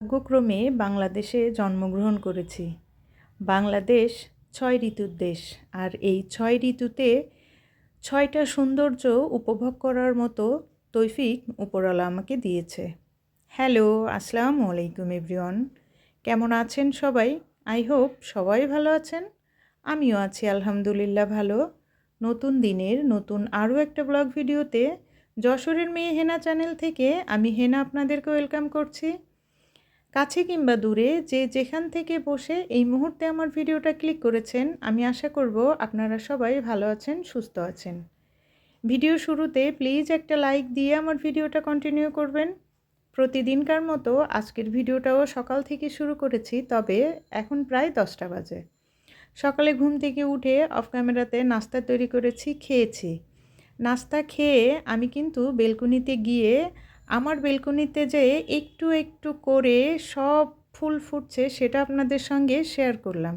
ভাগ্যক্রমে বাংলাদেশে জন্মগ্রহণ করেছি। বাংলাদেশ ছয় ঋতুর দেশ আর এই ছয় ঋতুতে ছয়টা সৌন্দর্য উপভোগ করার মতো তৈফিক উপরওয়ালা আমাকে দিয়েছে। হ্যালো, আসসালামু আলাইকুম এভরিওয়ান। কেমন আছেন সবাই? আই হোপ সবাই ভালো আছেন। আমিও আছি আলহামদুলিল্লাহ ভালো। নতুন দিনের নতুন আরও একটা ব্লগ ভিডিওতে যশোরের মেয়ে হেনা চ্যানেল থেকে আমি হেনা আপনাদেরকে ওয়েলকাম করছি। কাছে কিংবা দূরে যে যেখান থেকে বসে এই মুহূর্তে আমার ভিডিওটা ক্লিক করেছেন, আমি আশা করব আপনারা সবাই ভালো আছেন, সুস্থ আছেন। ভিডিও শুরুতে প্লিজ একটা লাইক দিয়ে আমার ভিডিওটা কন্টিনিউ করবেন। প্রতিদিনকার মতো আজকের ভিডিওটাও সকাল থেকে শুরু করেছি, তবে এখন প্রায় দশটা বাজে। সকালে ঘুম থেকে উঠে অফ ক্যামেরাতে নাস্তা তৈরি করেছি, খেয়েছি। নাস্তা খেয়ে আমি কিন্তু বেলকুনিতে গিয়ে আমার বেলকনিতে যে একটু একটু করে সব ফুল ফুটছে সেটা আপনাদের সঙ্গে শেয়ার করলাম।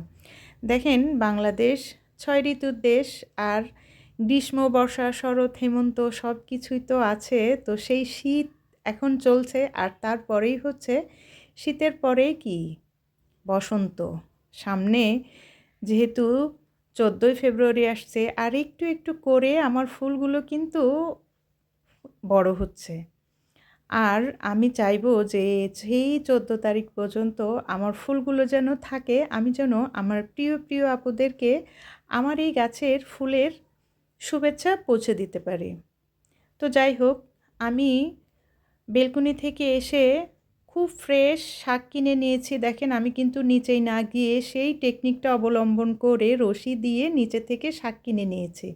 দেখেন বাংলাদেশ, ছয় ঋতুর দেশ আর গ্রীষ্ম, বর্ষা, শরৎ, হেমন্ত সব কিছুই তো আছে। তো সেই শীত এখন চলছে আর তারপরেই হচ্ছে শীতের পরে কি? বসন্ত। সামনে যেহেতু চোদ্দোই ফেব্রুয়ারি আসছে আর একটু একটু করে আমার ফুলগুলো কিন্তু বড় হচ্ছে। আর আমি চাইব যে সেই চোদ্দ তারিখ পর্যন্ত আমার ফুলগুলো যেন থাকে, আমি যেন আমার প্রিয় প্রিয় আপুদেরকে আমার এই গাছের ফুলের শুভেচ্ছা পৌঁছে দিতে পারি। তো যাই হোক, আমি বেলকুনি থেকে এসে খুব ফ্রেশ শাক কিনে নিয়েছি। দেখেন, আমি কিন্তু নিচেই না গিয়ে সেই টেকনিকটা অবলম্বন করে রশি দিয়ে নিচে থেকে শাক কিনে নিয়েছি।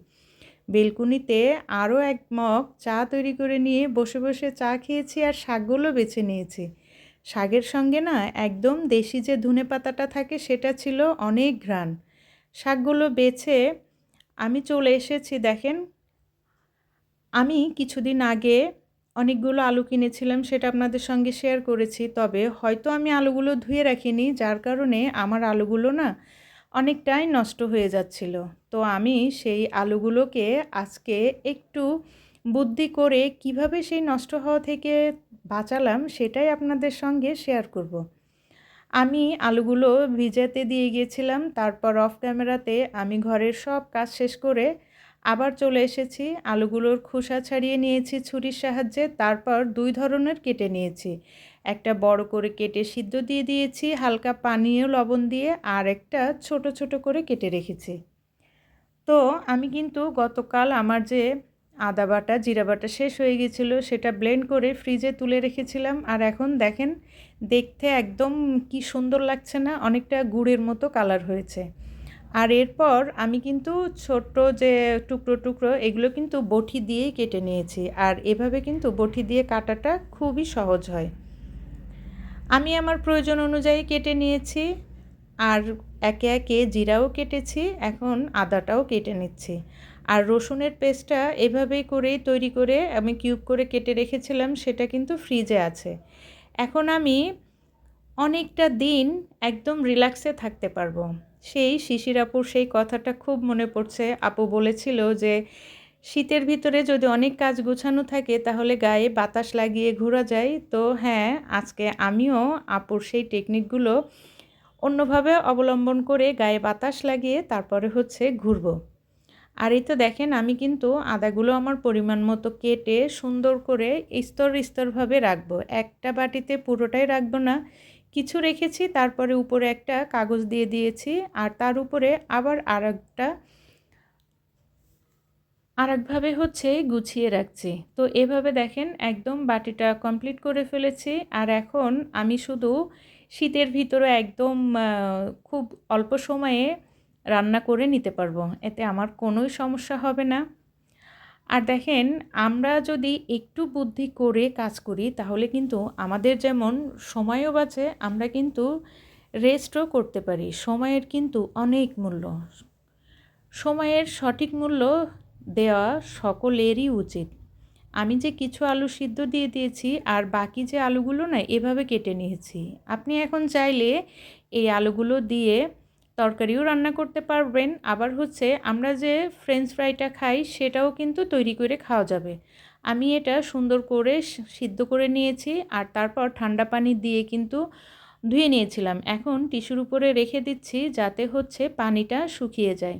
বেলকুনিতে আরও এক মগ চা তৈরি করে নিয়ে বসে বসে চা খেয়েছি আর শাকগুলো বেছে নিয়েছি। শাকের সঙ্গে না একদম দেশি যে ধনে পাতাটা থাকে সেটা ছিল অনেক ঘ্রাণ। শাকগুলো বেছে আমি চলে এসেছি, দেখেন। আমি কিছুদিন আগে অনেকগুলো আলু কিনেছিলাম, সেটা আপনাদের সঙ্গে শেয়ার করেছি। তবে হয়তো আমি আলুগুলো ধুয়ে রাখিনি, যার কারণে আমার আলুগুলো না অনেকটাই নষ্ট হয়ে যাচ্ছিল তো আমি সেই আলুগুলোকে আজকে একটু বুদ্ধি করে কীভাবে সেই নষ্ট হওয়া থেকে বাঁচালাম সেটাই আপনাদের সঙ্গে শেয়ার করব। আমি আলুগুলো ভিজাতে দিয়ে গিয়েছিলাম, তারপর অফ ক্যামেরাতে আমি ঘরের সব কাজ শেষ করে আবার চলে এসেছি। আলুগুলোর খোসা ছাড়িয়ে নিয়েছি ছুরির সাহায্যে, তারপর দুই ধরনের কেটে নিয়েছি। একটা বড় করে কেটে সিদ্ধ দিয়ে দিয়েছি, হালকা পানীয় লবণ দিয়ে, আর একটা ছোট ছোট করে কেটে রেখেছি। তো আমি কিন্তু গতকাল আমার যে আদা বাটা, জিরা বাটা শেষ হয়ে গেছিল, সেটা ব্লেন্ড করে ফ্রিজে তুলে রেখেছিলাম। আর এখন দেখেন, দেখতে একদম কি সুন্দর লাগছে না, অনেকটা গুড়ের মতো কালার হয়েছে। আর এরপর আমি কিন্তু ছোট্ট যে টুকরো টুকরো, এগুলো কিন্তু বটি দিয়েই কেটে নিয়েছি। আর এভাবে কিন্তু বটি দিয়ে কাটাটা খুবই সহজ হয়। আমি আমার প্রয়োজন অনুযায়ী কেটে নিয়েছি আর একে একে জিরাও কেটেছি, এখন আদাটাও কেটে নিচ্ছি। আর রসুনের পেস্টটা এভাবেই করেই তৈরি করে আমি কিউব করে কেটে রেখেছিলাম, সেটা কিন্তু ফ্রিজে আছে। এখন আমি অনেকটা দিন একদম রিল্যাক্সে থাকতে পারব। সেই শিশির আপুর সেই কথাটা খুব মনে পড়ছে। আপু বলেছিল যে, শীতের ভিতরে যদি অনেক কাজ গোছানো থাকে, তাহলে গায়ে বাতাস লাগিয়ে ঘোরা যায়। তো হ্যাঁ আজকে আমিও আপুর সেই টেকনিকগুলো অন্যভাবে অবলম্বন করে গায়ে বাতাস লাগিয়ে তারপরে হচ্ছে ঘুরবো। আর এই তো দেখেন, আমি কিন্তু আদাগুলো আমার পরিমাণ মতো কেটে সুন্দর করে স্তর স্তরভাবে রাখব। একটা বাটিতে পুরোটাই রাখব না কিছু রেখেছি, তারপরে উপরে একটা কাগজ দিয়ে দিয়েছি, আর তার উপরে আবার আর একটা আরেকভাবে হচ্ছে গুছিয়ে রাখছি। তো এভাবে দেখেন একদম বাটিটা কমপ্লিট করে ফেলেছি, আর এখন আমি শুধু শীতের ভিতরে একদম খুব অল্প সময়ে রান্না করে নিতে পারব। এতে আমার কোনোই সমস্যা হবে না। আর দেখেন, আমরা যদি একটু বুদ্ধি করে কাজ করি, তাহলে কিন্তু আমাদের যেমন সময়ও বাঁচে, আমরা কিন্তু রেস্টও করতে পারি। সময়ের কিন্তু অনেক মূল্য। সময়ের সঠিক মূল্য দেওয়া সকলেরই উচিত। আমি যে কিছু আলু সিদ্ধ দিয়ে দিয়েছি, আর বাকি যে আলুগুলো না, এভাবে কেটে নিয়েছি। আপনি এখন চাইলে এই আলুগুলো দিয়ে তরকারিও রান্না করতে পারবেন। আবার হচ্ছে আমরা যে ফ্রেঞ্চ ফ্রাইটা খাই, সেটাও কিন্তু তৈরি করে খাওয়া যাবে। আমি এটা সুন্দর করে সিদ্ধ করে নিয়েছি আর তারপর ঠান্ডা পানি দিয়ে কিন্তু ধুয়ে নিয়েছিলাম। এখন টিস্যুর উপরে রেখে দিচ্ছি যাতে হচ্ছে পানিটা শুকিয়ে যায়।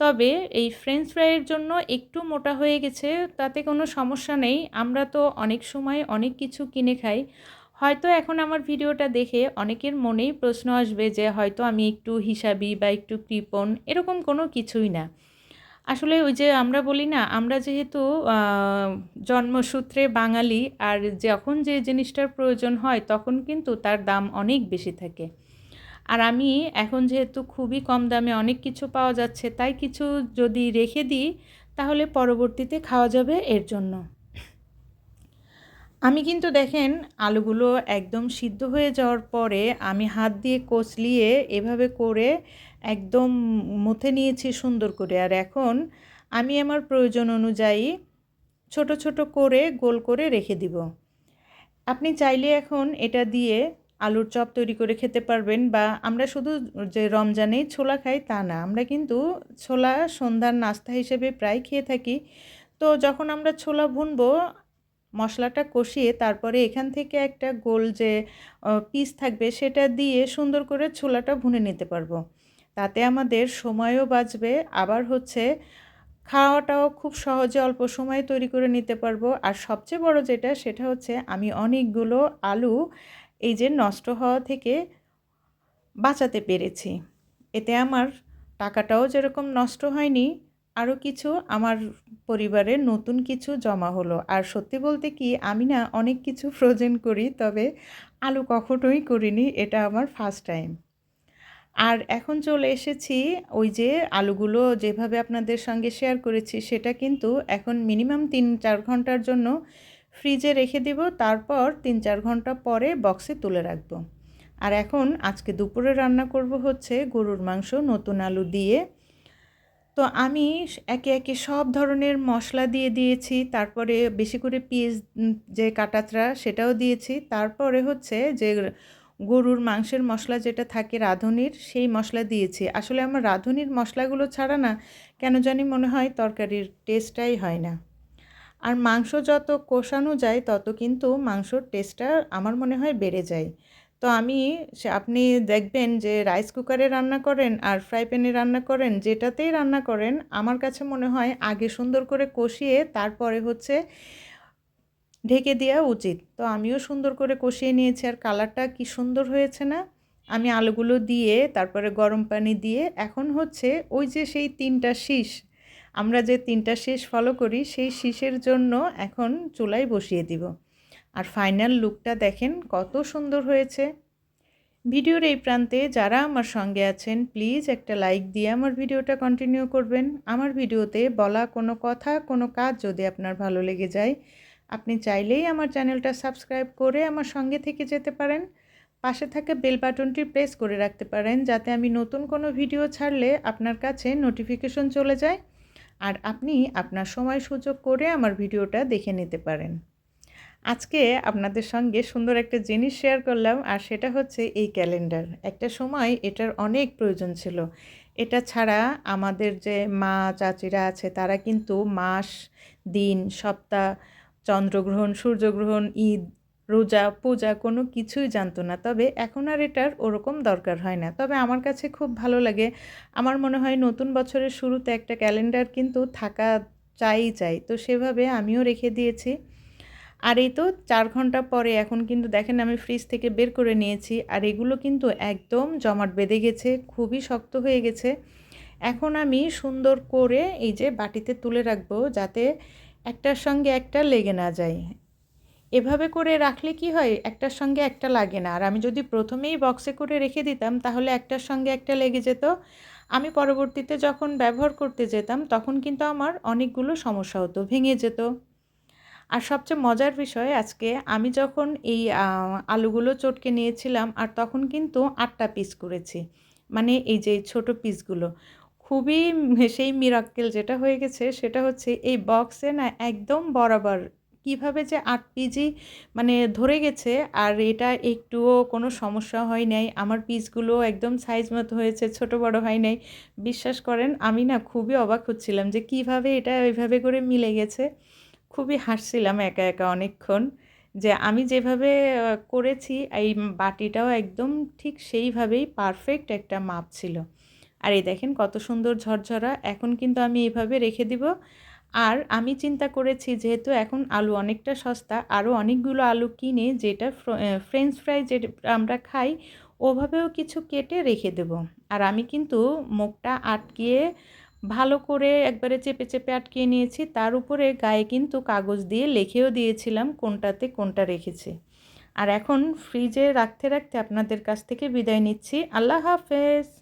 তবে এই ফ্রেঞ্চ ফ্রাইয়ের জন্য একটু মোটা হয়ে গেছে, তাতে কোনো সমস্যা নেই। আমরা তো অনেক সময় অনেক কিছু কিনে খাই। হয়তো এখন আমার ভিডিওটা দেখে অনেকের মনেই প্রশ্ন আসবে যে হয়তো আমি একটু হিসাবি বা একটু কৃপণ এরকম কোনো কিছুই না। আসলে ওই যে আমরা বলি না, আমরা যেহেতু জন্মসূত্রে বাঙালি আর যখন যে জিনিসটার প্রয়োজন হয় তখন কিন্তু তার দাম অনেক বেশি থাকে। আর আমি এখন যেহেতু খুবই কম দামে অনেক কিছু পাওয়া যাচ্ছে, তাই কিছু যদি রেখে দিই তাহলে পরবর্তীতে খাওয়া যাবে এর জন্য। আমি কিন্তু দেখেন, আলুগুলো একদম সিদ্ধ হয়ে যাওয়ার পরে আমি হাত দিয়ে কচলিয়ে এভাবে করে একদম মুথে নিয়েছি সুন্দর করে। আর এখন আমি আমার প্রয়োজন অনুযায়ী ছোট ছোট করে গোল করে রেখে দিব। আপনি চাইলে এখন এটা দিয়ে আলুর চপ তৈরি করে খেতে পারবেন বা আমরা শুধু যে রমজানেই ছোলা খাই তা না, আমরা কিন্তু ছোলা সন্ধ্যার নাস্তা হিসেবে প্রায় খেয়ে থাকি। তো যখন আমরা ছোলা ভুনবো মশলাটা কষিয়ে তারপরে এখান থেকে একটা গোল যে পিস থাকবে সেটা দিয়ে সুন্দর করে ছোলাটা ভুনে নিতে পারব। তাতে আমাদের সময়ও বাঁচবে, আবার হচ্ছে খাওয়াটাও খুব সহজে অল্প সময়ে তৈরি করে নিতে পারব। আর সবচেয়ে বড় যেটা সেটা হচ্ছে আমি অনেকগুলো আলু এই যে নষ্ট হওয়া থেকে বাঁচাতে পেরেছি। এতে আমার টাকাটাও যেরকম নষ্ট হয়নি আরও কিছু আমার পরিবারের নতুন কিছু জমা হলো। আর সত্যি বলতে কি, আমি না অনেক কিছু ফ্রোজেন করি, তবে আলু কখনোই করিনি, এটা আমার ফার্স্ট টাইম আর এখন চলে এসেছি, ওই যে আলুগুলো যেভাবে আপনাদের সঙ্গে শেয়ার করেছি, সেটা কিন্তু এখন মিনিমাম তিন চার ঘণ্টার জন্য ফ্রিজে রেখে দিব, তারপর তিন চার ঘণ্টা পরে বক্সে তুলে রাখব। আর এখন আজকে দুপুরে রান্না করব হচ্ছে গরুর মাংস, নতুন আলু দিয়ে। তো আমি একে একে সব ধরনের মশলা দিয়ে দিয়েছি, তারপরে বেশি করে পিস যে কাটাতরা সেটাও দিয়েছি, তারপরে হচ্ছে যে গরুর মাংসের মশলা যেটা থাকে রাঁধুনির, সেই মশলা দিয়েছি। আসলে আমার রাঁধুনির মশলাগুলো ছাড়া না কেন জানি মনে হয় তরকারির টেস্টটাই হয় না। আর মাংস যত কষানো যায়, তত কিন্তু মাংসর টেস্টটা আমার মনে হয় বেড়ে যায়। তো আমি আপনি দেখবেন যে রাইস কুকারে রান্না করেন আর ফ্রাই প্যানে রান্না করেন, যেটাতেই রান্না করেন, আমার কাছে মনে হয় আগে সুন্দর করে কষিয়ে তারপরে হচ্ছে ঢেকে দেওয়া উচিত। তো আমিও সুন্দর করে কষিয়ে নিয়েছি আর কালারটা কি সুন্দর হয়েছে না, আমি আলুগুলো দিয়ে তারপরে গরম পানি দিয়ে এখন হচ্ছে ওই যে সেই তিনটা শীষ, আমরা যে তিনটা শীষ ফলো করি, সেই শীষের জন্য এখন চুলায় বসিয়ে দিব। আর ফাইনাল লুকটা দেখেন কত সুন্দর হয়েছে। ভিডিওর এই প্রান্তে যারা আমার সঙ্গে আছেন, প্লিজ একটা লাইক দিয়ে আমার ভিডিওটা কন্টিনিউ করবেন। আমার ভিডিওতে বলা কোনো কথা, কোনো কাজ যদি আপনার ভালো লেগে যায়, আপনি চাইলেই আমার চ্যানেলটা সাবস্ক্রাইব করে আমার সঙ্গে থেকে যেতে পারেন। পাশে থাকা বেল বাটনটি প্রেস করে রাখতে পারেন, যাতে আমি নতুন কোনো ভিডিও ছাড়লে আপনার কাছে নোটিফিকেশন চলে যায়। আর আপনি আপনার সময় সুযোগ করে আমার ভিডিওটা দেখে নিতে পারেন। আজকে আপনাদের সঙ্গে সুন্দর একটা জিনিস শেয়ার করলাম, আর সেটা হচ্ছে এই ক্যালেন্ডার। একটা সময় এটার অনেক প্রয়োজন ছিল। এটা ছাড়া আমাদের যে মা, চাচিরা আছে, তারা কিন্তু মাস, দিন, সপ্তাহ, চন্দ্রগ্রহণ, সূর্যগ্রহণ, ঈদ, রোজা, পূজা কোনো কিছুই জানতো না। তবে এখন আর এটার ওরকম দরকার হয় না। তবে আমার কাছে খুব ভালো লাগে। আমার মনে হয় নতুন বছরের শুরুতে একটা ক্যালেন্ডার কিন্তু থাকা চাই চাই। তো সেভাবে আমিও রেখে দিয়েছি। আর এই তো চার ঘণ্টা পরে এখন কিন্তু দেখেন আমি ফ্রিজ থেকে বের করে নিয়েছি, আর এগুলো কিন্তু একদম জমাট বেঁধে গেছে, খুবই শক্ত হয়ে গেছে। এখন আমি সুন্দর করে এই যে বাটিতে তুলে রাখব যাতে একটার সঙ্গে একটা লেগে না যায়। এভাবে করে রাখলে কি হয়? একটার সঙ্গে একটা লাগে না। আর আমি যদি প্রথমেই বক্সে করে রেখে দিতাম, তাহলে একটার সঙ্গে একটা লেগে যেত। আমি পরবর্তীতে যখন ব্যবহার করতে যেতাম, তখন কিন্তু আমার অনেকগুলো সমস্যা হতো, ভেঙে যেত। আর সবচেয়ে মজার বিষয় আজকে আমি যখন এই আলুগুলো চটকে নিয়েছিলাম আর তখন কিন্তু আটটা পিস করেছি। মানে এই যে ছোট পিসগুলো খুবই সেই মিরাক্কেল যেটা হয়ে গেছে সেটা হচ্ছে এই বক্সে না একদম বরাবর কীভাবে যে আট পিজি মানে ধরে গেছে আর এটা একটুও কোনো সমস্যা হয় নাই। আমার পিসগুলো একদম সাইজ মতো হয়েছে, ছোট বড় হয় নাই। বিশ্বাস করেন আমি না খুবই অবাক হচ্ছিলাম যে কীভাবে এটা ওইভাবে করে মিলে গেছে। খুবই হাসছিলাম একা একা অনেকক্ষণ যে আমি যেভাবে করেছি, এই বাটিটাও একদম ঠিক সেইভাবেই পারফেক্ট একটা মাপ ছিল। আর এই দেখেন কত সুন্দর ঝরঝরা, এখন কিন্তু আমি এইভাবে রেখে দিব। আর আমি চিন্তা করেছি যেহেতু এখন আলু অনেকটা সস্তা আরও অনেকগুলো আলু কিনে যেটা ফ্রেঞ্চ ফ্রাই যে আমরা খাই, ওভাবেও কিছু কেটে রেখে দেব। আর আমি কিন্তু মুখটা আটকিয়ে ভালো করে একবারে চেপে চেপে আটকিয়ে নিয়েছি। তার উপরে গায়ে কিন্তু কাগজ দিয়ে লিখেও দিয়েছিলাম কোনটাতে কোনটা রেখেছি। আর এখন ফ্রিজে রাখতে রাখতে আপনাদের কাছ থেকে বিদায় নিচ্ছি। আল্লাহ হাফেজ।